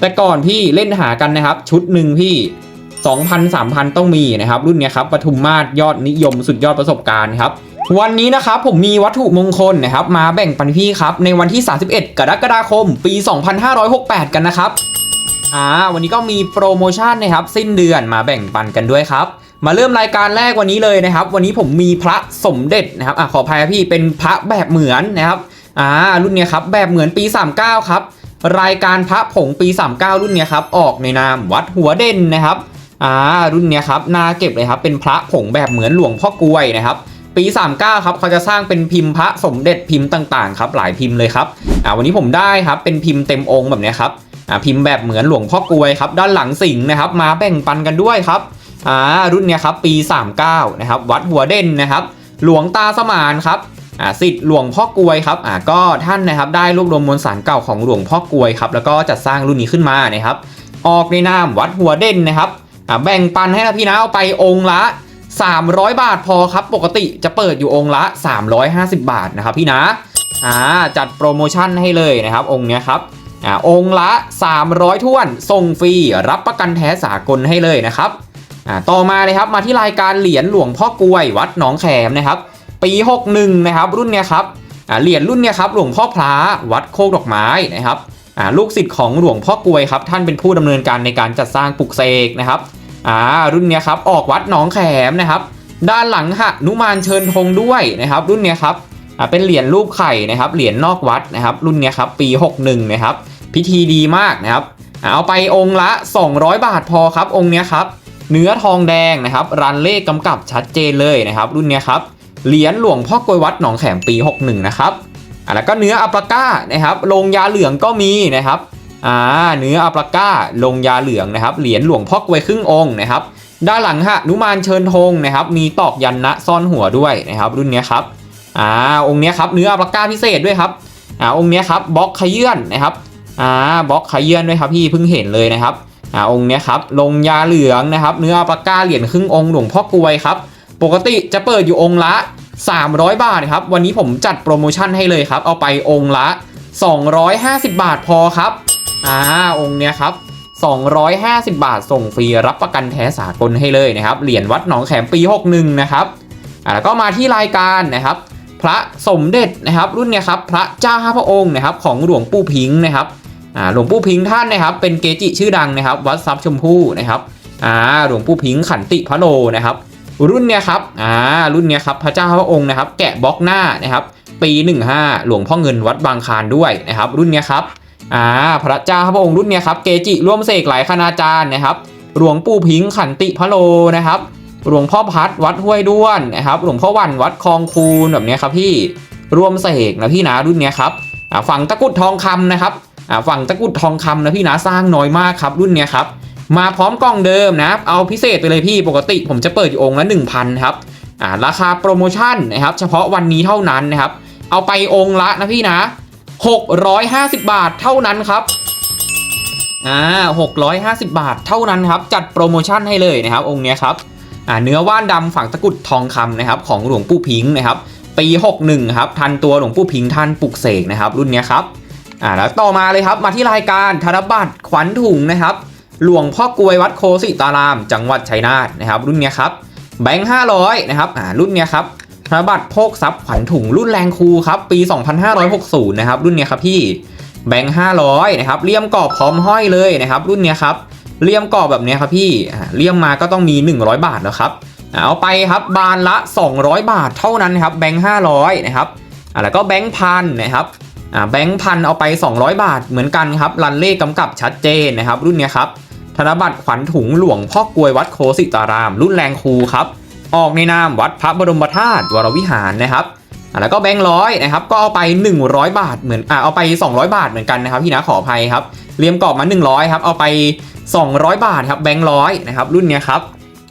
แต่ก่อนพี่เล่นหากันนะครับ ชุดหนึ่งพี่ 2,000 3,000 ต้องมีนะครับ รุ่นเนี้ยครับปทุมมาศยอดนิยมสุดยอดประสบการณ์ครับวันนี้นะครับผมมีวัตถุมงคลนะครับ มาแบ่งปันพี่ครับ ในวันที่ 31 กรกฎาคม ปี 2568 กันนะครับอ่าวันนี้ก็มีโปรโมชั่นนะครับ สิ้นเดือนมาแบ่งปันกันด้วยครับ มาเริ่มรายการแรกวันนี้เลยนะครับ วันนี้ผมมีพระสมเด็จนะครับอะขออภัยพี่เป็นพระแบบเหมือนนะครับอ่ารุ่นเนี้ยครับแบบเหมือนปี 39 ครับ รายการพระผงปี 39 รุ่นเนี้ยครับออกในนามวัดหัวเด่นนะครับอ่ารุ่นเนี้ยครับน่าเก็บเลยครับเป็นพระผงแบบเหมือนหลวงพ่อกลวยนะครับปี 39 ครับเขาจะสร้างเป็นพิมพ์พระสมเด็จพิมพ์ต่างๆครับหลายพิมพ์เลยครับอ่าวันนี้ผมได้ครับเป็นพิมพ์เต็มองค์แบบเนี้ยครับอ่าพิมพ์แบบเหมือนหลวงพ่อกลวยครับด้านหลังสิงนะครับมาแบ่งปันกันด้วยครับอ่ารุ่นเนี้ยครับปี 39 นะครับวัดหัวเด่นนะครับหลวงตาสมานครับ อ่าสิทธิ์หลวงพ่อกวยครับอ่าก็ท่านนะครับได้รวบรวมมวลสารเก่าของหลวงพ่อกวยครับแล้วก็จัดสร้างรุ่นนี้ขึ้นมานะครับ ออกในนามวัดหัวเด่นนะครับอ่าแบ่งปันให้นะพี่นะเอาไปองค์ละ 300 บาทพอครับ ปกติจะเปิดอยู่องค์ละ 350 บาทนะครับพี่นะอ่าจัดโปรโมชั่นให้เลยนะครับ องค์เนี้ยครับอ่าองค์ละ 300ท้วนส่งฟรีรับประกันแท้สากลให้เลยนะครับอ่าต่อมาเลยครับมาที่รายการเหรียญหลวงพ่อกวยวัดหนองแขมนะครับ ปี 61 นะครับ รุ่นเนี้ยครับเหรียญรุ่นเนี้ยครับหลวงพ่อพระวัดโคกดอกไม้นะครับลูกศิษย์ของหลวงพ่อกลวยครับ ท่านเป็นผู้ดำเนินการในการจัดสร้างปลุกเสกนะครับรุ่นเนี้ยครับออกวัดหนองแขมนะครับ ด้านหลังหนุมานเชิญธงด้วยนะครับ รุ่นเนี้ยครับเป็นเหรียญรูปไข่นะครับเหรียญนอกวัดนะครับ รุ่นเนี้ยครับปี 61 นะครับ พิธีดีมากนะครับเอาไปองค์ละ 200 บาทพอครับองค์เนี้ยครับเนื้อทองแดงนะครับรันเลขกำกับชัดเจนเลยนะครับ รุ่นเนี้ยครับ เหรียญหลวงพ่อกวยวัดหนองแขมปี 61 นะครับอ่าแล้วก็เนื้ออัปราก้านะครับลงยาเหลืองก็มีนะครับอ่าเนื้ออัปราก้าลงยาเหลืองนะครับ เหรียญหลวงพ่อกวยครึ่งองค์นะครับด้านหลังฮะนุมานเชิญธงนะครับ มีตอกยันนะซ่อนหัวด้วยนะครับ รุ่นนี้ครับอ่าองค์นี้ครับเนื้ออัปราก้าพิเศษด้วยครับอ่าองค์นี้ครับบล็อกขยื่นนะครับอ่าบล็อกขยื่นด้วยครับพี่เพิ่งเห็นเลยนะครับอ่าองค์นี้ครับลงยาเหลืองนะครับ เนื้ออัปราก้าเหรียญครึ่งองค์หลวงพ่อกวยครับ ปกติจะเปิดอยู่องค์ละ 300 บาทครับ วันนี้ผมจัดโปรโมชั่นให้เลยครับ เอาไปองค์ละ 250 บาทพอครับอ่าองค์เนี้ยครับ 250 บาทส่งฟรีรับประกันแท้สากลให้เลยนะครับ เหรียญวัดหนองแขมปี 61 นะครับอ่าแล้วก็มาที่รายการนะครับ พระสมเด็จนะครับ รุ่นเนี้ยครับ พระเจ้าห้าพระองค์นะครับ ของหลวงปู่พิงค์นะครับอ่าหลวงปู่พิงค์ท่านนะครับ เป็นเกจิชื่อดังนะครับ วัดทรัพย์ชมพู่นะครับอ่าหลวงปู่พิงค์ขันติพระโลนะครับ รุ่นเนี้ยครับอ่ารุ่นเนี้ยครับพระเจ้าพระองค์นะครับ แกะบล็อกหน้านะครับ ปี 15 หลวงพ่อเงินวัดบางคานด้วยนะครับ รุ่นเนี้ยครับอ่าพระเจ้าพระองค์รุ่นเนี้ยครับเกจิร่วมเสกหลายคณาจารย์นะครับ หลวงปู่พิงค์ขันติพระโลนะครับ หลวงพ่อพัดวัดห้วยด้วนนะครับ หลวงพ่อวันวัดคลองคูนแบบนี้ครับพี่รวมเสกนะพี่นะรุ่นเนี้ยครับอ่าฝั่งตะกุดทองคำนะครับอ่าฝั่งตะกุดทองคำนะพี่นะสร้างน้อยมากครับรุ่นเนี้ยครับ มาพร้อมกล่องเดิมนะครับ เอาพิเศษไปเลยพี่ปกติผมจะเปิดอยู่องค์ละ 1,000 ครับอ่าราคาโปรโมชั่นนะครับ เฉพาะวันนี้เท่านั้นนะครับ เอาไปองค์ละนะพี่นะ 650 บาทเท่านั้นครับอ่า650 บาทเท่านั้นครับ จัดโปรโมชั่นให้เลยนะครับ องค์เนี้ยครับอ่าเนื้อว่านดำฝังตะกุดทองคำนะครับ ของหลวงปู่พิงค์นะครับ ปี 61 ครับ ทันตัวหลวงปู่พิงค์ท่านปลุกเสกนะครับ รุ่นเนี้ยครับอ่าแล้วต่อมาเลยครับมาที่รายการธนบัตรขวัญถุงนะครับ หลวงพ่อกวยวัดโคสิตาราม จังหวัดชัยนาทนะครับรุ่นเนี้ยครับแบงค์500นะครับอ่ารุ่นเนี้ยครับธนบัตรโภคทรัพย์ขวัญถุงรุ่นแรงครูครับปี 2560 นะครับรุ่นเนี้ยครับพี่แบงค์500 นะครับเลี่ยมกรอบพร้อมห้อยเลยนะครับรุ่นเนี้ยครับเลี่ยมกรอบแบบเนี้ยครับพี่เลี่ยมมาก็ต้องมี 100 บาทแล้วครับเอาไปครับบานละ 200 บาทเท่านั้นครับแบงค์500 นะครับแล้วก็แบงค์พันนะครับแบงค์พันเอาไป 200 บาทเหมือนกันครับรันเลขกำกับชัดเจนนะครับรุ่นเนี้ยครับ ธนบัตรขวัญถุงหลวงพ่อกลวยวัดโคสิตาราม รุ่นแรงครูครับ ออกในนามวัดพระบรมธาตุวรวิหารนะครับแล้วก็แบงค์ร้อยนะครับ ก็เอาไป 100 บาทเหมือนอ่าเอาไป 200 บาทเหมือนกันนะครับพี่นะขออภัยครับเรียมกรอบมา 100ครับเอาไป 200 บาทครับแบงค์ร้อยนะครับรุ่นเนี้ยครับ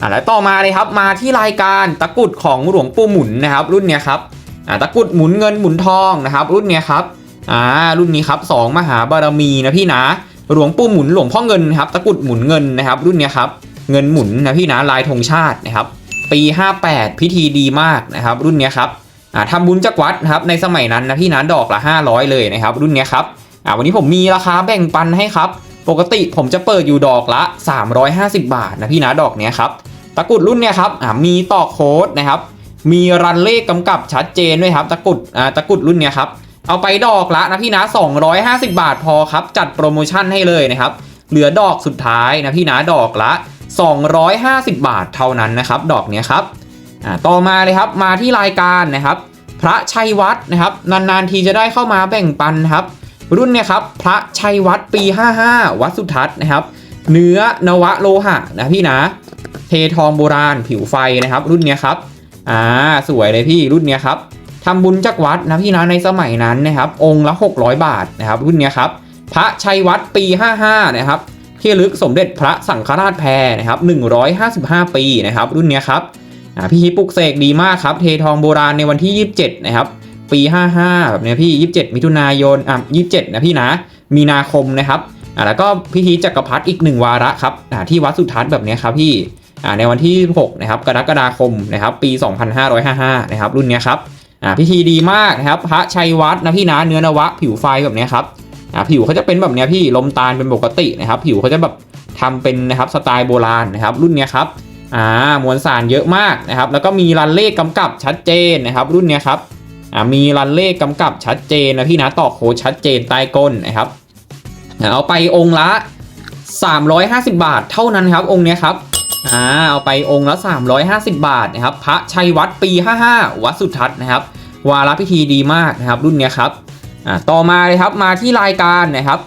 อ่าแล้วต่อมาเลยครับมาที่รายการตะกุดของหลวงปู่หมุนนะครับ รุ่นเนี้ยครับอ่าตะกุดหมุนเงินหมุนทองนะครับ รุ่นเนี้ยครับอ่ารุ่นนี้ครับสองมหาบารมีนะพี่นะ หลวงปู่หมุนหลวงพ่อเงินครับตะกุดหมุนเงินนะครับ รุ่นนี้ครับเงินหมุนนะพี่นะลายธงชาตินะครับ ปี 58 พิธีดีมากนะครับ รุ่นนี้ครับทำบุญจากวัดนะครับในสมัยนั้นนะพี่นะดอกละ 500 เลยนะครับ รุ่นนี้ครับวันนี้ผมมีราคาแบ่งปันให้ครับ ปกติผมจะเปิดอยู่ดอกละ 350 บาทนะพี่นะดอกเนี้ยครับตะกุดรุ่นเนี้ยครับมีต่อโค้ดนะครับ มีรันเลขกำกับชัดเจนด้วยครับ ตะกุดตะกุดรุ่นเนี้ยครับ เอาไปดอกละนะพี่นะ250 บาทพอครับ จัดโปรโมชั่นให้เลยนะครับ เหลือดอกสุดท้ายนะพี่นะดอกละ 250 บาทเท่านั้นนะครับ ดอกเนี้ยครับอ่าต่อมาเลยครับมาที่รายการนะครับ พระชัยวัดนะครับ นานๆทีจะได้เข้ามาแบ่งปันครับ รุ่นเนี่ยครับ พระชัยวัดปี 55 วัดสุทัศน์นะครับ เนื้อนวะโลหะนะพี่นะ เททองโบราณผิวไฟนะครับ รุ่นเนี้ยครับอ่าสวยเลยพี่รุ่นเนี้ยครับ ทำบุญจากวัดนะพี่นะในสมัยนั้นนะครับ องค์ละ 600 บาทนะครับ รุ่นเนี้ยครับ พระชัยวัดปี 55 นะครับที่ลึกสมเด็จพระสังฆราชแพรนะครับ155 ปีนะครับ รุ่นเนี้ยครับพี่ฮิปปุกเสกดีมากครับ เททองโบราณในวันที่ 27 นะครับ ปี 55 แบบเนี้ยพี่ 27 มิถุนายนอะ27 นะพี่นะ มีนาคมนะครับอ่าแล้วก็พิธีจักรพรรดิอีกหนึ่งวาระครับอ่าที่วัดสุทัศน์แบบเนี้ยครับพี่อ่าในวันที่ 6 นะครับ กรกฎาคมนะครับ ปี 2555 นะครับ รุ่นนี้ครับ อ่าพิธีดีมากนะครับพระชัยวัดนะพี่นะเนื้อนวะ ผิวไฟแบบนี้ครับอ่าผิวเขาจะเป็นแบบนี้พี่ลมตาลเป็นปกตินะครับ ผิวเขาจะแบบทำเป็นนะครับสไตล์โบราณนะครับ รุ่นนี้ครับอ่ามวลสารเยอะมากนะครับ แล้วก็มีรันเลขกำกับชัดเจนนะครับ รุ่นนี้ครับอ่ามีรันเลขกำกับชัดเจนนะพี่นะต่อโคชัดเจนใต้ก้นนะครับเอาไปองค์ละ 350 บาทเท่านั้นครับองค์นี้ครับ อ่าเอาไปองค์ละ 350 บาทนะครับพระชัยวัดปี 55 วัดสุทัศน์นะครับ วาระพิธีดีมากนะครับ รุ่นเนี้ยครับอ่าต่อมาเลยครับมาที่รายการนะครับ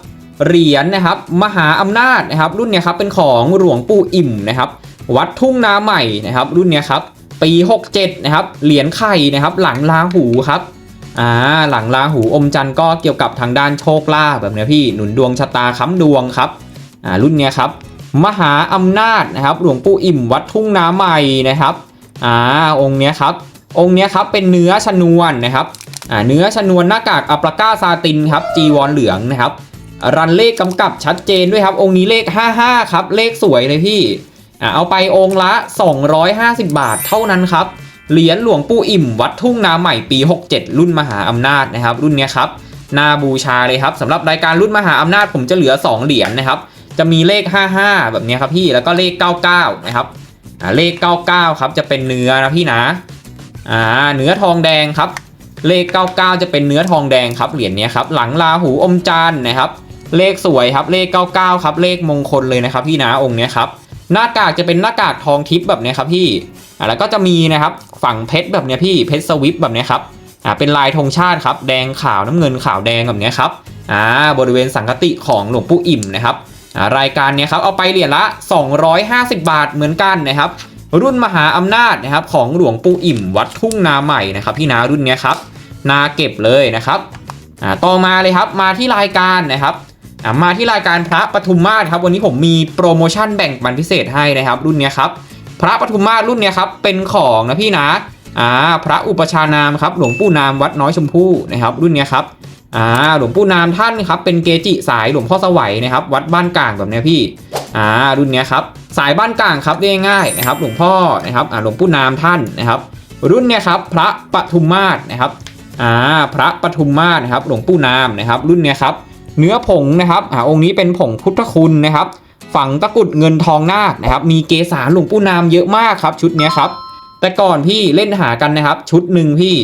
เหรียญนะครับมหาอำนาจนะครับ รุ่นเนี้ยครับเป็นของหลวงปู่อิ่มนะครับ วัดทุ่งนาใหม่นะครับ รุ่นเนี้ยครับปี 67 นะครับเหรียญไข่นะครับ หลังลาหูครับอ่าหลังลาหูอมจันทร์ก็เกี่ยวกับทางด้านโชคลาภแบบนี้พี่หนุนดวงชะตาค้ำดวงครับอ่ารุ่นเนี้ยครับ มหาอำนาจนะครับ หลวงปู่อิ่มวัดทุ่งนาใหม่นะครับอ่าองค์เนี้ยครับองค์เนี้ยครับเป็นเนื้อชนวนนะครับอ่าเนื้อชนวนหน้ากากอัปราก้าซาตินครับจีวรเหลืองนะครับ รันเลขกำกับชัดเจนด้วยครับ องค์นี้เลข 55 ครับ เลขสวยเลยพี่อะเอาไปองค์ละ 250 บาทเท่านั้นครับเหรียญหลวงปู่อิ่ม วัดทุ่งนาใหม่ปี 67 รุ่นมหาอำนาจนะครับ รุ่นเนี้ยครับนาบูชาเลยครับสำหรับรายการรุ่นมหาอำนาจผมจะเหลือ 2 เหรียญนะครับ จะมีเลข 55 แบบนี้ครับพี่แล้วก็เลข 99 นะครับอ่าเลข 99 ครับจะเป็นเนื้อนะพี่นะอ่าเนื้อทองแดงครับ เลข 99 จะเป็นเนื้อทองแดงครับเหรียญนี้ครับหลังลาหูอมจันทร์นะครับ เลขสวยครับเลข 99 ครับเลขมงคลเลยนะครับพี่นะองค์นี้ครับหน้ากากจะเป็นหน้ากากทองทิพย์แบบนี้ครับพี่อ่าแล้วก็จะมีนะครับฝั่งเพชรแบบนี้พี่เพชรสวิปแบบนี้ครับอ่าเป็นลายธงชาติครับแดงขาวน้ำเงินขาวแดงแบบนี้ครับอ่าบริเวณสังกติของหลวงปู่อิ่มนะครับ รายการเนี้ยครับเอาไปเหรียญละ 250 บาทเหมือนกันนะครับ รุ่นมหาอำนาจนะครับของหลวงปู่อิ่มวัดทุ่งนาใหม่นะครับพี่นารุ่นเนี้ยครับนาเก็บเลยนะครับต่อมาเลยครับมาที่รายการนะครับมาที่รายการพระปทุมมาศครับวันนี้ผมมีโปรโมชั่นแบ่งปันพิเศษให้นะครับ รุ่นเนี้ยครับพระปทุมมาศรุ่นเนี้ยครับเป็นของนะพี่นะอ่าพระอุปชานามครับหลวงปู่นามวัดน้อยชมพู่นะครับรุ่นเนี้ยครับ อ่าหลวงปู่นามท่านครับเป็นเกจิสายหลวงพ่อสวัยนะครับ วัดบ้านกลางแบบเนี้ยพี่อ่ารุ่นเนี้ยครับสายบ้านกลางครับเรียกง่ายๆนะครับ หลวงพ่อนะครับอ่าหลวงปู่นามท่านนะครับ รุ่นเนี้ยครับพระปทุมมาศนะครับอ่าพระปทุมมาศนะครับ หลวงปู่นามนะครับ รุ่นเนี้ยครับเนื้อผงนะครับอ่าองค์นี้เป็นผงพุทธคุณนะครับฝังตะกุดเงินทองนาคนะครับ มีเกสาหลวงปู่นามเยอะมากครับ ชุดเนี้ยครับ แต่ก่อนพี่เล่นหากันนะครับ ชุดหนึ่งพี่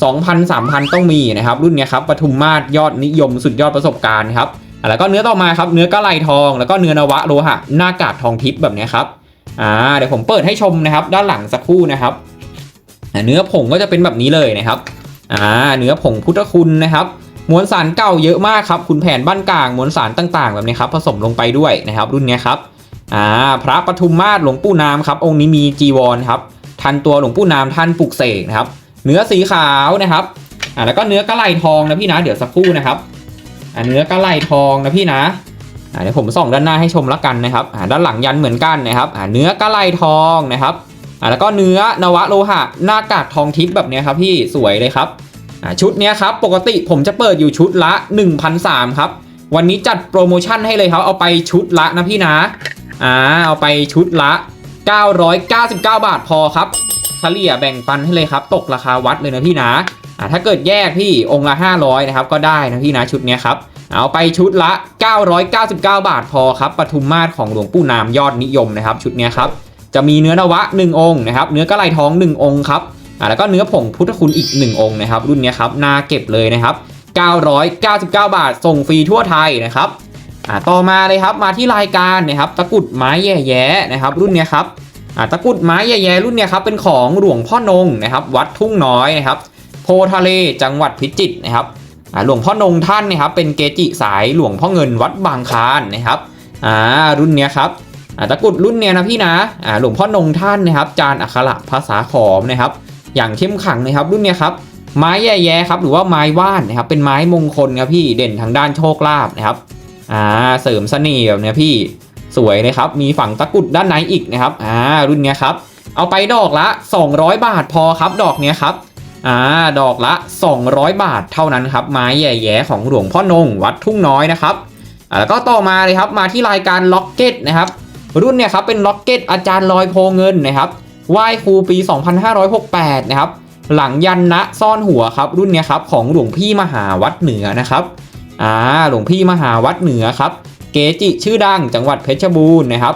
2,000 3,000 ต้องมีนะครับ รุ่นนี้ครับปทุมมาศยอดนิยมสุดยอดประสบการณ์ครับแล้วก็เนื้อต่อมาครับเนื้อกะไลทอง แล้วก็เนื้อนวะโลหะหน้ากากทองทิพย์แบบนี้ครับอ่าเดี๋ยวผมเปิดให้ชมนะครับ ด้านหลังสักครู่นะครับ เนื้อผงก็จะเป็นแบบนี้เลยนะครับอ่าเนื้อผงพุทธคุณนะครับมวลสารเก่าเยอะมากครับคุณแผนบ้านกลางมวลสารต่างๆ แบบนี้ครับผสมลงไปด้วยนะครับ รุ่นนี้ครับอ่าพระปทุมมาศหลวงปู่นามครับองค์นี้มีจีวรครับทันตัวหลวงปู่นามท่านปลุกเสกนะครับ เนื้อสีขาวนะครับอ่าแล้วก็เนื้อกระไลทองนะพี่นะ เดี๋ยวสักครู่นะครับอ่าเนื้อกระไลทองนะพี่นะอ่าเดี๋ยวผมส่องด้านหน้าให้ชมล้วกันนะครับอ่าด้านหลังยันเหมือนกันนะครับอ่าเนื้อกระไลทองนะครับอ่าแล้วก็เนื้อนวะโลหะหน้ากากทองทิพย์แบบนี้ครับพี่สวยเลยครับอ่าชุดนี้ครับปกติผมจะเปิดอยู่ชุดละ1,300ครับวันนี้จัดโปรโมชั่นให้เลยครับเอาไปชุดละนะพี่นะอ่าเอาไปชุดละ 999 บาทพอครับ เฉลี่ยแบ่งปันให้เลยครับ ตกราคาวัดเลยนะพี่นะอ่าถ้าเกิดแยกพี่องค์ละ 500นะครับก็ได้นะพี่นะชุดนี้ครับเอาไปชุดละ 999 บาทพอครับปทุมมาศของหลวงปู่นามยอดนิยมนะครับ ชุดนี้ครับจะมีเนื้อนวะ 1 องค์นะครับเนื้อกระไรทอง 1 องค์ครับอ่าแล้วก็เนื้อผงพุทธคุณอีก 1 องค์นะครับรุ่นนี้ครับน่าเก็บเลยนะครับ 999 บาทส่งฟรีทั่วไทยนะครับอ่าต่อมาเลยครับมาที่รายการนะครับตะกุดไม้แย่ๆนะครับรุ่นนี้ครับ ตะกุดไม้แย่ๆรุ่นเนี้ยครับเป็นของหลวงพ่อนงนะครับ วัดทุ่งน้อยนะครับ โพทะเลจังหวัดพิจิตรนะครับหลวงพ่อนงท่านนะครับเป็นเกจิสายหลวงพ่อเงินวัดบางคานนะครับอ่ารุ่นเนี้ยครับตะกุดรุ่นเนี้ยนะพี่นะอ่าหลวงพ่อนงท่านนะครับ จานอักขระภาษาขอมนะครับ อย่างเข้มขังนะครับรุ่นเนี้ยครับไม้แย่ๆครับหรือว่าไม้ว่านนะครับเป็นไม้มงคลครับพี่เด่นทางด้านโชคลาภนะครับอ่าเสริมเสน่ห์แบบเนี้ยพี่ สวยเลยครับ มีฝั่งตะกุดด้านในอีกนะครับ อ่า รุ่นเนี้ยครับ เอาไปดอกละ 200 บาทพอครับดอกเนี้ยครับ อ่า ดอกละ 200 บาทเท่านั้นครับ ไม้แย่ๆของหลวงพ่อนงวัดทุ่งน้อยนะครับ อ่า แล้วก็ต่อมาเลยครับ มาที่รายการล็อกเก็ตนะครับ รุ่นเนี่ยครับ เป็นล็อกเก็ตอาจารย์ลอยโพเงินนะครับไหว้ครูปี 2568 นะครับ หลังยันนะซ่อนหัวครับ รุ่นเนี้ยครับ ของหลวงพี่มหาวัดเหนือนะครับ อ่า หลวงพี่มหาวัดเหนือครับ เกจิชื่อดังจังหวัดเพชรบูรณ์นะครับ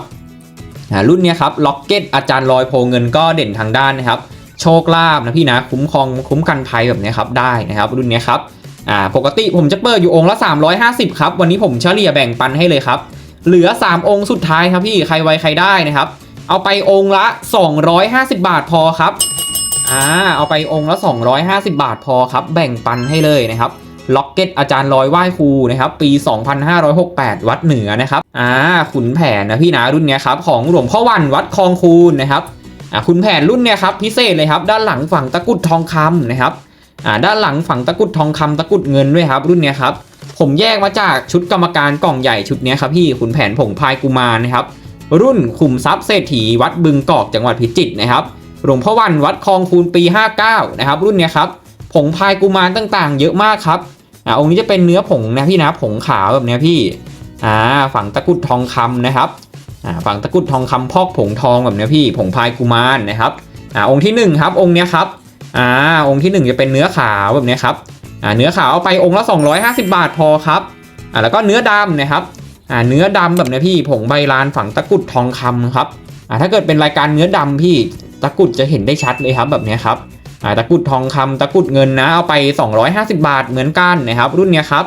รุ่นนี้ครับล็อกเก็ตอาจารย์ลอยโพเงินก็เด่นทางด้านนะครับ โชคลาภนะพี่นะคุ้มครองคุ้มกันภัยแบบนี้ครับได้นะครับ รุ่นนี้ครับอ่าปกติผมจะเปิดอยู่องค์ละ 350 ครับ วันนี้ผมเฉลี่ยแบ่งปันให้เลยครับ เหลือ 3 องค์สุดท้ายครับพี่ใครไวใครได้นะครับ เอาไปองค์ละ 250 บาทพอครับอ่าเอาไปองค์ละ 250 บาทพอครับ แบ่งปันให้เลยนะครับ ล็อกเก็ตอาจารย์ลอยไหว้ครูนะครับปี 2568 วัดเหนือนะครับอ่าขุนแผนนะพี่นะรุ่นเนี้ยครับของหลวงพ่อวันวัดคลองคูนนะครับอ่าคุณแผนรุ่นเนี่ยครับพิเศษเลยครับด้านหลังฝั่งตะกุดทองคำนะครับอ่าด้านหลังฝั่งตะกุดทองคำตะกุดเงินด้วยครับ รุ่นเนี้ยครับผมแยกมาจากชุดกรรมการกล่องใหญ่ชุดเนี้ยครับพี่ขุนแผนผงพายกุมารนะครับรุ่นขุมทรัพย์เศรษฐีวัดบึงกอกจังหวัดพิจิตรนะครับหลวงพ่อวันวัดคลองคูนปี 59นะครับรุ่นเนี้ยครับผงพายกุมารต่างๆ เยอะมากครับ อ่าองค์นี้จะเป็นเนื้อผงนะพี่นะผงขาวแบบนี้พี่อ่าฝั่งตะกุดทองคำนะครับอ่าฝั่งตะกุดทองคำพอกผงทองแบบนี้พี่ผงพายกุมารนะครับอ่าองค์ที่หนึ่งครับองค์เนี้ยครับอ่าองค์ที่หนึ่งจะเป็นเนื้อขาวแบบนี้ครับอ่าเนื้อขาวเอาไปองค์ละ 250 บาทพอครับอ่าแล้วก็เนื้อดำนะครับอ่าเนื้อดำแบบนี้พี่ผงใบลานฝั่งตะกุดทองคำครับอ่าถ้าเกิดเป็นรายการเนื้อดำพี่ตะกุดจะเห็นได้ชัดเลยครับแบบนี้ครับ ตะกรุดทองคำตะกรุดเงินนะเอาไป 250 บาทเหมือนกันนะครับ รุ่นเนี้ยครับ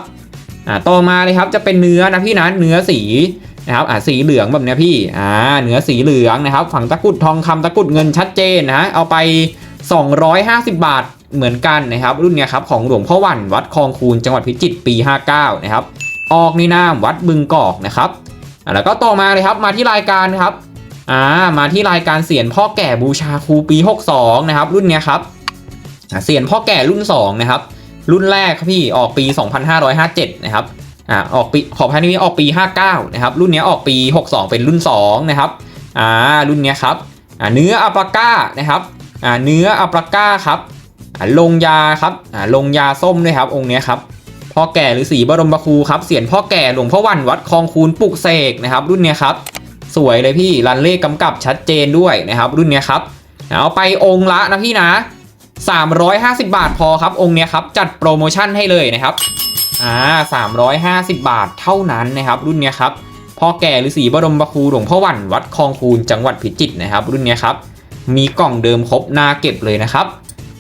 ต่อมาเลยครับจะเป็นเนื้อนะพี่นะเนื้อสีนะครับอ่าสีเหลืองแบบเนี้ยพี่อ่าเนื้อสีเหลืองนะครับ ฝั่งตะกรุดทองคำตะกรุดเงินชัดเจนนะเอาไป 250 บาทเหมือนกันนะครับ รุ่นเนี้ยครับของหลวงพ่อวันวัดคลองคูนจังหวัดพิจิตรปี 59 นะครับ ออกในนามวัดบึงกอกนะครับแล้วก็ต่อมาเลยครับมาที่รายการครับอ่ามาที่รายการเสียนพ่อแก่บูชาครูปี 62 นะครับ รุ่นเนี้ยครับ เสียนพ่อแก่รุ่น 2 นะครับ รุ่นแรกครับพี่ออกปี 2557 นะครับอ่าออกปีขอพายนี้ออกปี 59 นะครับ รุ่นนี้ออกปี 62 เป็นรุ่น 2 นะครับอ่ารุ่นนี้ครับอ่าเนื้ออัปปาก้านะครับอ่าเนื้ออัปปาก้าครับอ่าลงยาครับอ่าลงยาส้มด้วยครับองค์นี้ครับพ่อแก่หรือสีบรมบคูครับเสียนพ่อแก่หลวงพ่อวันวัดคลองคูนปลุกเสกนะครับ รุ่นนี้ครับสวยเลยพี่รันเลขกำกับชัดเจนด้วยนะครับ รุ่นนี้ครับเอาไปองค์ละนะพี่นะ 350 บาทพอครับ องค์เนี้ยครับ จัดโปรโมชั่นให้เลยนะครับอ่า350 บาทเท่านั้นนะครับ รุ่นเนี้ยครับพ่อแก่ฤาษีบรมบครูหลวงพ่อหวันวัดคลองคูนจังหวัดพิจิตรนะครับ รุ่นเนี้ยครับ มีกล่องเดิมครบนาเก็บเลยนะครับ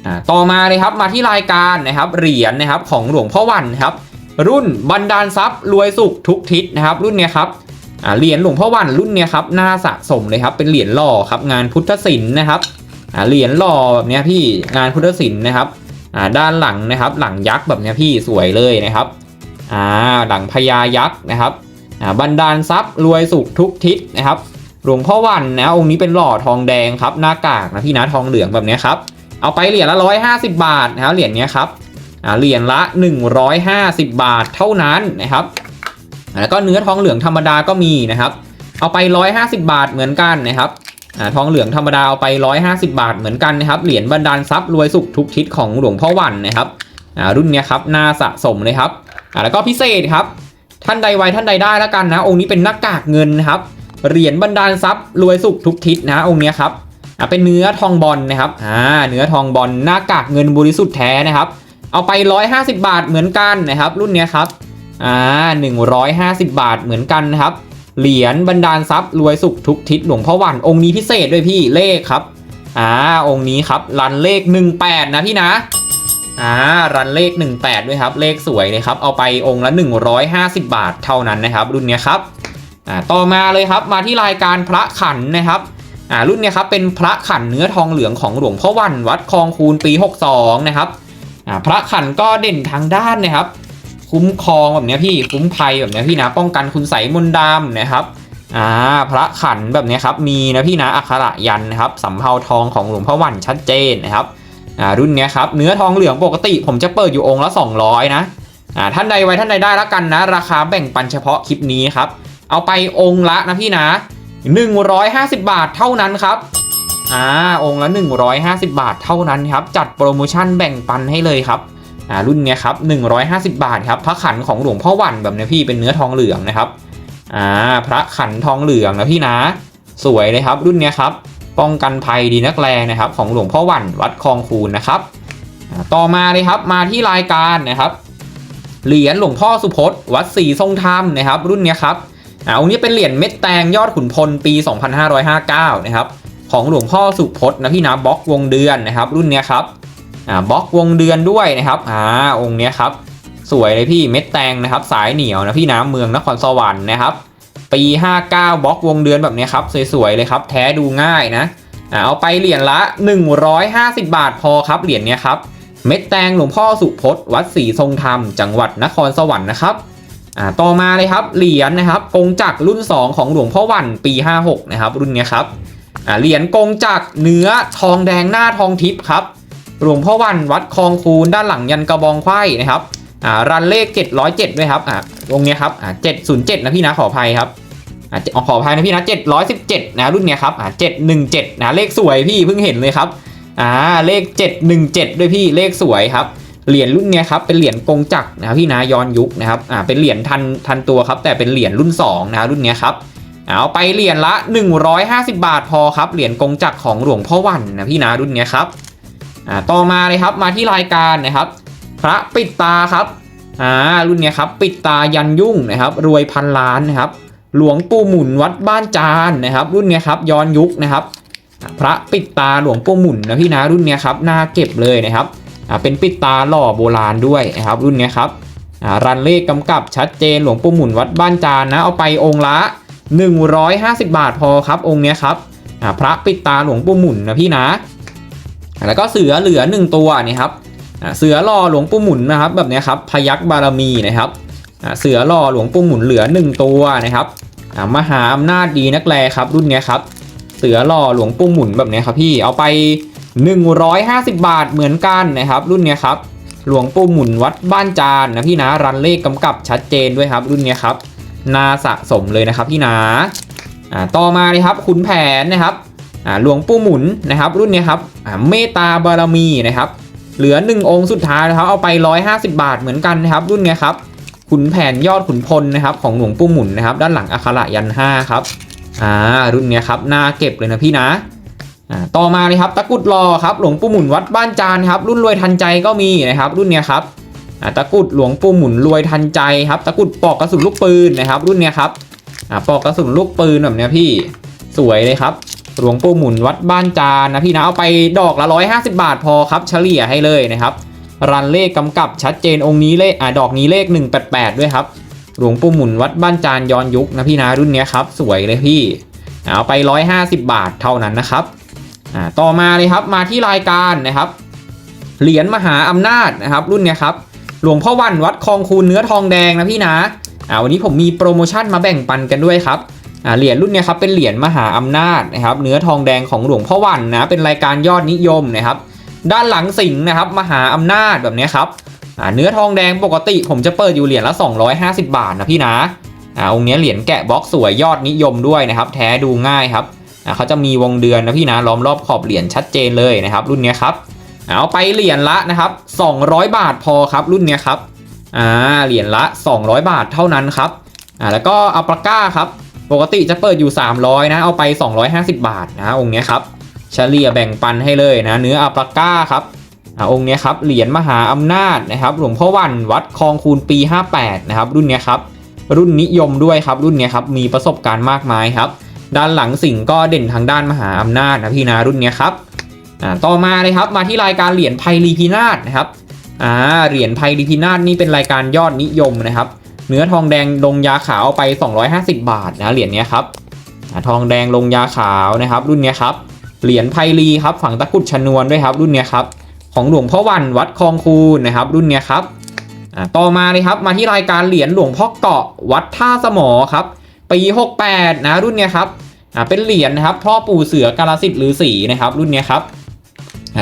อ่าต่อมาเลยครับมาที่รายการนะครับเหรียญนะครับของหลวงพ่อวันครับ รุ่นบันดาลทรัพย์รวยสุขทุกทิศนะครับ รุ่นเนี้ยครับอ่าเหรียญหลวงพ่อวันรุ่นเนี้ยครับน่าสะสมเลยครับเป็นเหรียญหล่อครับงานพุทธศิลป์นะครับ เหรียญหล่อแบบนี้พี่งานพุทธศิลป์นะครับด้านหลังนะครับ หลังยักษ์แบบนี้พี่สวยเลยนะครับหลังพญายักษ์นะครับบันดาลทรัพย์รวยสุขทุกทิศนะครับหลวงพ่อวันนะองค์นี้เป็นหล่อทองแดงครับหน้ากากนะพี่นะทองเหลืองแบบนี้ครับเอาไปเหรียญละร้อยห้าสิบบาทนะครับเหรียญนี้ครับเหรียญละ150บาทเท่านั้นนะครับแล้วก็เนื้อทองเหลืองธรรมดาก็มีนะครับ เอาไป150บาทเหมือนกันนะครับ อ่าทองเหลืองธรรมดาเอาไป 150 บาทเหมือนกันนะครับ เหรียญบรรดาลทรัพย์รวยสุขทุกทิศของหลวงพ่อวันนะครับอ่ารุ่นเนี้ยครับน่าสะสมเลยครับอ่าแล้วก็พิเศษครับ ท่านใดไวท่านใดได้แล้วกันนะ องค์นี้เป็นหน้ากากเงินนะครับ เหรียญบรรดาลทรัพย์รวยสุขทุกทิศนะองค์เนี้ยครับอ่าเป็นเนื้อทองบอลนะครับอ่าเนื้อทองบอลหน้ากากเงินบริสุทธิ์แท้นะครับ เอาไป 150 บาทเหมือนกันนะครับ รุ่นเนี้ยครับอ่า150 บาทเหมือนกันนะครับ เหรียญบรรดาลทรัพย์รวยสุขทุกทิศหลวงพ่อวันองค์นี้พิเศษด้วยพี่เลขครับอ่าองค์นี้ครับรันเลข 18 นะพี่นะอ่ารันเลข 18 ด้วยครับ เลขสวยเลยครับเอาไปองค์ละ 150 บาทเท่านั้นนะครับ รุ่นนี้ครับอ่าต่อมาเลยครับมาที่รายการพระขันนะครับอ่ารุ่นนี้ครับเป็นพระขันเนื้อทองเหลืองของหลวงพ่อวันวัดคลองคูนปี 62 นะครับอ่าพระขันก็เด่นทางด้านนะครับ คุ้มครองแบบเนี้ยพี่คุ้มภัยแบบเนี้ยพี่นะ ป้องกันคุณใสมนต์ดำนะครับอ่าพระขันแบบเนี้ยครับมีนะพี่นะอักขระยันนะครับสำเภาทองของหลวงพ่อวันชัดเจนนะครับอ่ารุ่นเนี้ยครับเนื้อทองเหลืองปกติ ผมจะเปิดอยู่องค์ละ 200 นะอ่าท่านใดไว้ท่านใดได้แล้วกันนะ ราคาแบ่งปันเฉพาะคลิปนี้ครับเอาไปองค์ละนะพี่นะ 150 บาทเท่านั้นครับอ่าองค์ละ 150 บาทเท่านั้นครับจัดโปรโมชั่นแบ่งปันให้เลยครับ อ่ารุ่นเนี้ยครับ150 บาทครับพระขันของหลวงพ่อวันแบบเนี้ยพี่เป็นเนื้อทองเหลืองนะครับอ่าพระขันทองเหลืองนะพี่นะ สวยเลยครับรุ่นเนี้ยครับป้องกันภัยดีนักแรงนะครับ ของหลวงพ่อวันวัดคลองคูนนะครับต่อมาเลยครับมาที่รายการนะครับเหรียญหลวงพ่อสุพจน์วัดศรีทรงธรรมนะครับรุ่นเนี้ยครับอ่าองค์นี้เป็นเหรียญเม็ดแตงยอดขุนพลปี 2559 นะครับของหลวงพ่อสุพจน์นะพี่นะบล็อกวงเดือนนะครับรุ่นเนี้ยครับ อ่าบล็อกวงเดือนด้วยนะครับอ่าองค์เนี้ยครับสวยเลยพี่เม็ดแตงนะครับ สายเหนียวนะพี่นะเมืองนครสวรรค์นะครับ ปี 59 บล็อกวงเดือนแบบนี้ครับสวยๆเลยครับ แท้ดูง่ายนะอ่าเอาไปเหรียญละ 150 บาทพอครับเหรียญเนี้ยครับเม็ดแตงหลวงพ่อสุพจน์วัดศรีทรงธรรม จังหวัดนครสวรรค์นะครับอ่าต่อมาเลยครับเหรียญนะครับกงจักรรุ่น 2 ของหลวงพ่อวันปี 56 นะครับรุ่นเนี้ยครับอ่าเหรียญกงจักรเนื้อทองแดงหน้าทองทิพย์ครับ หลวงพ่อวันวัดคลองคูนด้านหลังยันกระบองไขว้นะครับอ่ารันเลข 707 ด้วยครับอ่าวงเนี้ยครับอ่า707 นะพี่นะขออภัยครับอ่าขออภัยนะพี่นะ 717 นะรุ่นเนี้ยครับอ่า717 นะเลขสวยพี่เพิ่งเห็นเลยครับอ่าเลข 717 ด้วยพี่เลขสวยครับเหรียญรุ่นเนี้ยครับเป็นเหรียญกงจักรนะพี่นะย้อนยุคนะครับอ่าเป็นเหรียญทันทันตัวครับแต่เป็นเหรียญรุ่น2นะรุ่นเนี้ยครับเอาไปเหรียญละ 150 บาทพอครับเหรียญกงจักรของหลวงพ่อวันนะพี่นะรุ่นเนี้ยครับ อ่าต่อมาเลยครับมาที่รายการนะครับ พระปิดตาครับอ่ารุ่นเนี้ยครับปิดตายันยุ่งนะครับ รวยพันล้านนะครับ หลวงปู่หมุนวัดบ้านจานนะครับ รุ่นเนี้ยครับย้อนยุคนะครับ พระปิดตาหลวงปู่หมุนนะพี่นะรุ่นเนี้ยครับน่าเก็บเลยนะครับอ่าเป็นปิดตาหล่อโบราณด้วยนะครับ รุ่นเนี้ยครับอ่ารันเลขกำกับชัดเจนหลวงปู่หมุนวัดบ้านจานนะเอาไปองค์ละ 150 บาทพอครับองค์เนี้ยครับอ่าพระปิดตาหลวงปู่หมุนนะพี่นะ แล้วก็เสือเหลือหนึ่งตัวนี่ครับเสือรอหลวงปู่หมุนนะครับ แบบนี้ครับพยักบารมีนะครับเสือรอหลวงปู่หมุนเหลือหนึ่งตัวนะครับมหาอำนาจดีนักแลครับรุ่นเนี้ยครับเสือรอหลวงปู่หมุนแบบนี้ครับพี่เอาไป 150 บาทเหมือนกันนะครับ รุ่นเนี้ยครับหลวงปู่หมุนวัดบ้านจานนะพี่นะรันเลขกำกับชัดเจนด้วยครับ รุ่นเนี้ยครับนาสะสมเลยนะครับพี่นาอ่าต่อมาเลยครับขุนแผนนะครับ หลวงปู่หมุนนะครับรุ่นนี้ครับเมตตาบารมีนะครับเหลือ 1 องค์สุดท้ายนะครับเอาไป 150 บาทเหมือนกันนะครับรุ่นนี้ครับขุนแผนยอดขุนพลนะครับของหลวงปู่หมุนนะครับด้านหลังอัคระยันห้าครับอ่ารุ่นนี้ครับน่าเก็บเลยนะพี่นะต่อมาเลยครับตะกุดรอครับหลวงปู่หมุนวัดบ้านจานครับรุ่นรวยทันใจก็มีนะครับรุ่นนี้ครับตะกุดหลวงปู่หมุนรวยทันใจครับตะกุดปอกกระสุนลูกปืนนะครับ รุ่นนี้ครับปอกกระสุนลูกปืนแบบนี้พี่สวยเลยครับ หลวงปู่หมุนวัดบ้านจานนะพี่นะเอาไปดอกละ 150 บาทพอครับ เฉลี่ยให้เลยนะครับ รันเลขกำกับชัดเจนองค์นี้เลขอ่าดอกนี้เลข 188 ด้วยครับ หลวงปู่หมุนวัดบ้านจานย้อนยุคนะพี่นะรุ่นเนี้ยครับ สวยเลยพี่อ่าเอาไป 150 บาทเท่านั้นนะครับอ่าต่อมาเลยครับมาที่รายการนะครับเหรียญมหาอำนาจนะครับ รุ่นเนี้ยครับหลวงพ่อวันวัดคลองคูนเนื้อทองแดงนะพี่นะอ่าวันนี้ผมมีโปรโมชั่นมาแบ่งปันกันด้วยครับ เหรียญรุ่นนี้ครับเป็นเหรียญมหาอำนาจนะครับเนื้อทองแดงของหลวงพ่อวันนะเป็นรายการยอดนิยมนะครับด้านหลังสิงห์นะครับมหาอำนาจแบบนี้ครับเนื้อทองแดงปกติ ผมจะเปิดอยู่เหรียญละ 250 บาทนะพี่นะอ่าองค์นี้เหรียญแกะบล็อกสวยยอดนิยมด้วยนะครับ แท้ดูง่ายครับอ่าเขาจะมีวงเดือนนะพี่นะล้อมรอบขอบเหรียญชัดเจนเลยนะครับ รุ่นนี้ครับเอาไปเหรียญละนะครับ 200 บาทพอครับ รุ่นนี้ครับอ่าเหรียญละ 200 บาทเท่านั้นครับอ่าแล้วก็อัปราก้าครับ ปกติจะเปิดอยู่ 300 นะ เอาไป 250 บาทนะองค์เนี้ยครับ เฉลี่ยแบ่งปันให้เลยนะ เนื้ออัปราก้าครับอ่าองค์เนี้ยครับ เหรียญมหาอำนาจนะครับ หลวงพ่อวันวัดคลองคูนปี 58 นะครับ รุ่นเนี้ยครับ รุ่นนิยมด้วยครับ รุ่นเนี้ยครับ มีประสบการณ์มากมายครับ ด้านหลังสิ่งก็เด่นทางด้านมหาอำนาจนะพี่นะรุ่นเนี้ยครับอ่าต่อมาเลยครับ มาที่รายการเหรียญไพลีพินาศนะครับอ่าเหรียญไพลีพินาศนี่เป็นรายการยอดนิยมนะครับ เนื้อทองแดงลงยาขาวเอาไป 250 บาทนะเหรียญนี้ครับทองแดงลงยาขาวนะครับ รุ่นนี้ครับเหรียญไพลีครับฝั่งตะกุดชนวนด้วยครับ รุ่นนี้ครับของหลวงพ่อวันวัดคลองคูนนะครับ รุ่นนี้ครับต่อมาเลยครับมาที่รายการเหรียญหลวงพ่อเกาะวัดท่าสมอครับปี68นะรุ่นนี้ครับเป็นเหรียญนะครับพ่อปู่เสือกาลสิทธิ์หรือสีนะครับ รุ่นนี้ครับ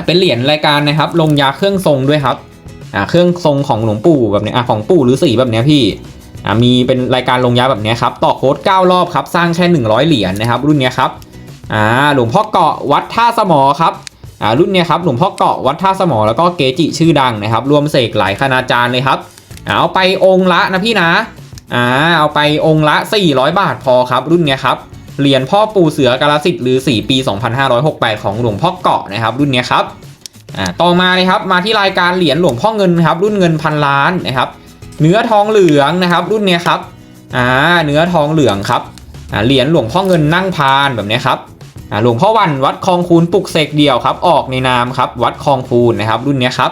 เป็นเหรียญรายการนะครับ ลงยาเครื่องทรงด้วยครับเครื่องทรงของหลวงปู่แบบนี้อาของปู่หรือสีแบบนี้พี่ มีเป็นรายการลงยาแบบนี้ครับต่อโค้ด9รอบครับสร้างแค่ 100 เหรียญนะครับ รุ่นนี้ครับอ่าหลวงพ่อเกาะวัดท่าสมอครับอ่ารุ่นนี้ครับหลวงพ่อเกาะวัดท่าสมอแล้วก็เกจิชื่อดังนะครับรวมเสกหลายคณาจารย์เลยครับเอาไปองค์ละนะพี่นะอ่าเอาไปองค์ละ 400 บาทพอครับ รุ่นนี้ครับเหรียญพ่อปู่เสือกาลสิทธิ์หรือ4ปี 2568 ของหลวงพ่อเกาะนะครับ รุ่นนี้ครับอ่าต่อมาเลยครับมาที่รายการเหรียญหลวงพ่อเงินครับรุ่นเงินพันล้านนะครับ เนื้อทองเหลืองนะครับ รุ่นนี้ครับอ่าเนื้อทองเหลืองครับอ่าเหรียญหลวงพ่อเงินนั่งพานแบบนี้ครับอ่าหลวงพ่อวันวัดคลองคูนปลุกเสกเดี่ยวครับ ออกในนามครับ วัดคลองคูนนะครับ รุ่นนี้ครับ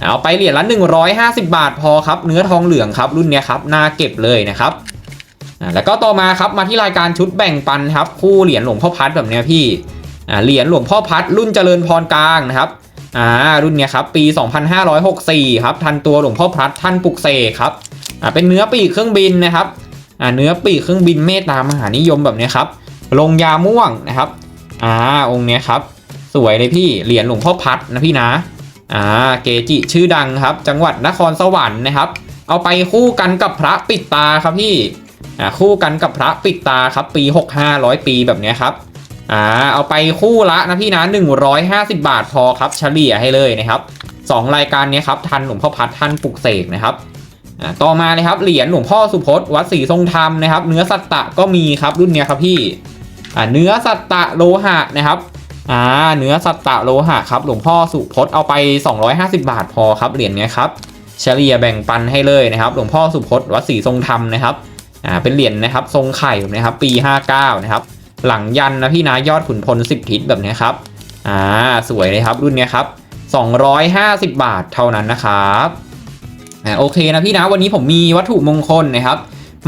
เอาไปเหรียญละ 150 บาทพอครับ เนื้อทองเหลืองครับ รุ่นนี้ครับน่าเก็บเลยนะครับแล้วก็ต่อมาครับมาที่รายการชุดแบ่งปันครับคู่เหรียญหลวงพ่อพัดแบบนี้พี่เหรียญหลวงพ่อพัดรุ่นเจริญพรกลางนะครับ อ่ารุ่นเนี้ยครับปี 2564 ครับทันตัวหลวงพ่อพัดท่านปุกเสกครับอ่าเป็นเนื้อปีกเครื่องบินนะครับอ่าเนื้อปีกเครื่องบินเมตตามหานิยมแบบเนี้ยครับลงยาม่วงนะครับอ่าองค์เนี้ยครับสวยเลยพี่เหรียญหลวงพ่อพัดนะพี่นะอ่าเกจิชื่อดังครับ จังหวัดนครสวรรค์นะครับ เอาไปคู่กันกับพระปิดตาครับพี่อ่าคู่กันกับพระปิดตาครับปี 6500 ปีแบบเนี้ยครับ อ่าเอาไปคู่ละนะพี่นะ150 บาทพอครับเฉลี่ยให้เลยนะครับสองรายการนี้ครับทันหลวงพ่อพัดท่านปลุกเสกนะครับอ่าต่อมาเลยครับเหรียญหลวงพ่อสุพจน์วัดศรีทรงธรรมนะครับ เนื้อสัตตะก็มีครับรุ่นเนี้ยครับพี่อ่าเนื้อสัตตะโลหะนะครับอ่าเนื้อสัตตะโลหะครับหลวงพ่อสุพจน์เอาไป 250 บาทพอครับเหรียญเนี้ยครับเฉลี่ยแบ่งปันให้เลยนะครับ หลวงพ่อสุพจน์วัดศรีทรงธรรมนะครับอ่าเป็นเหรียญนะครับ ทรงไข่นี้ครับปี 59นะครับ หลังยันนะพี่นะยอดขุนพล 10 ทิศแบบนี้ครับอ่าสวยเลยครับรุ่นนี้ครับ 250 บาทเท่านั้นนะครับอ่าโอเคนะพี่นะวันนี้ผมมีวัตถุมงคลนะครับ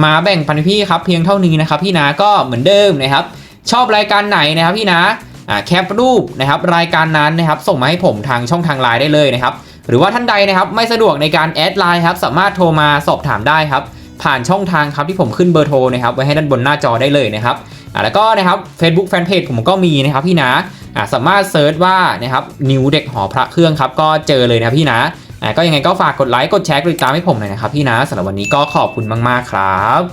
มาแบ่งปันพี่ครับเพียงเท่านี้นะครับ พี่นะก็เหมือนเดิมนะครับ ชอบรายการไหนนะครับพี่นะอ่าแคปรูปนะครับรายการนั้นนะครับ ส่งมาให้ผมทางช่องทางไลน์ได้เลยนะครับ หรือว่าท่านใดนะครับไม่สะดวกในการแอดไลน์ครับสามารถโทรมาสอบถามได้ครับ ผ่านช่องทางครับที่ผมขึ้นเบอร์โทรนะครับไว้ให้ด้านบนหน้าจอได้เลยนะครับ อ่าแล้วก็นะครับ Facebook Fanpage ผมก็มีนะครับพี่นะอ่าสามารถเซิร์ชว่านะครับนิวเด็กหอพระเครื่องครับก็เจอเลยนะพี่นะอ่าก็ยังไงก็ฝากกดไลค์กดแชร์กดติดตามให้ผมหน่อยนะครับพี่นะสำหรับวันนี้ก็ขอบคุณมาก ๆ ครับ